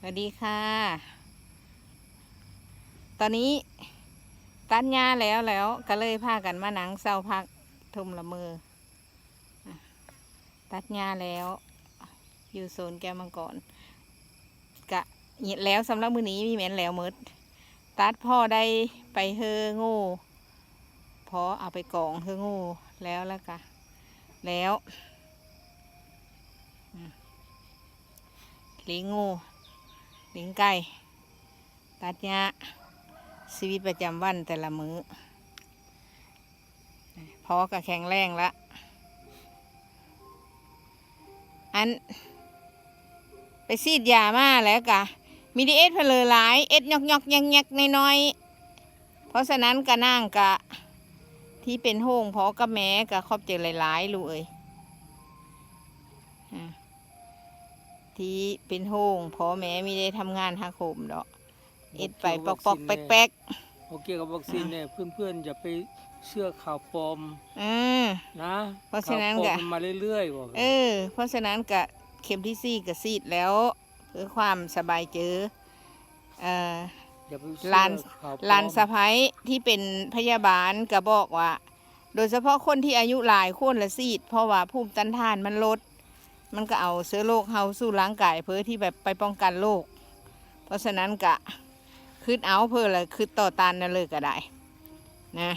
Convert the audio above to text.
สวัสดีค่ะ ตอนนี้ตัดหญ้าแล้วแล้วก็เลยพากันมาหนังเศร้าพักทุ่มละเมออะตัดหญ้าแล้ว อยู่โซนแกมังกรกะแล้วสำหรับมือนี้มีแม่นแล้วหมดตัดพ่อได้ไปเฮอง่พอเอาไปกองเฮอง่แล้วแล้วกะแล้วลิงง่เลี้ยงไก่ตัดหญ้าชีวิตประจำวันแต่ละมือ้อพอก็แข็งแรงละอัน ไปซีดยามาแล้วกะมีดีเอสเพลอหลายเอสยอกยอกแยงแยกน้อยๆเพราะฉะนั้นกะนั่งกะที่เป็นโฮงพอกับแม่กะขอบใจหลายๆลูกเอ้ยอะ ที่เป็นโฮงพอแม่ไม่ได้ทำงานหักโหมดอกเอ็ดไปปอกปอกๆแป๊กแป๊กโอเคกับวัคซีนเนี่ยเพื่อนๆอย่าไปเชื่อข่าวปลอมๆอืมนะเพราะฉะนั้นข่าวปลอมก็มันมาเรื่อยๆบอกเออ เพราะฉะนั้นกะเข็มที่สี่กะซีดแล้วเพื่อความสบายเจอเอ่ออย่าไปเชื่อลานข่าวปลอมหลานสะพ้ยที่เป็นพยาบาลก็บอกว่า โดยเฉพาะคนที่อายุหลายคนละซีด เพราะว่าภูมิต้านทานมันลด มันก็เอาเสื้อโรคเฮาสู้ร่างกายเพื่อที่แบบไปป้องกันโรคเพราะฉะนั้นกะคืดเอาเพื่อละคืดต่อตานนั่นเลยก็ได้นะ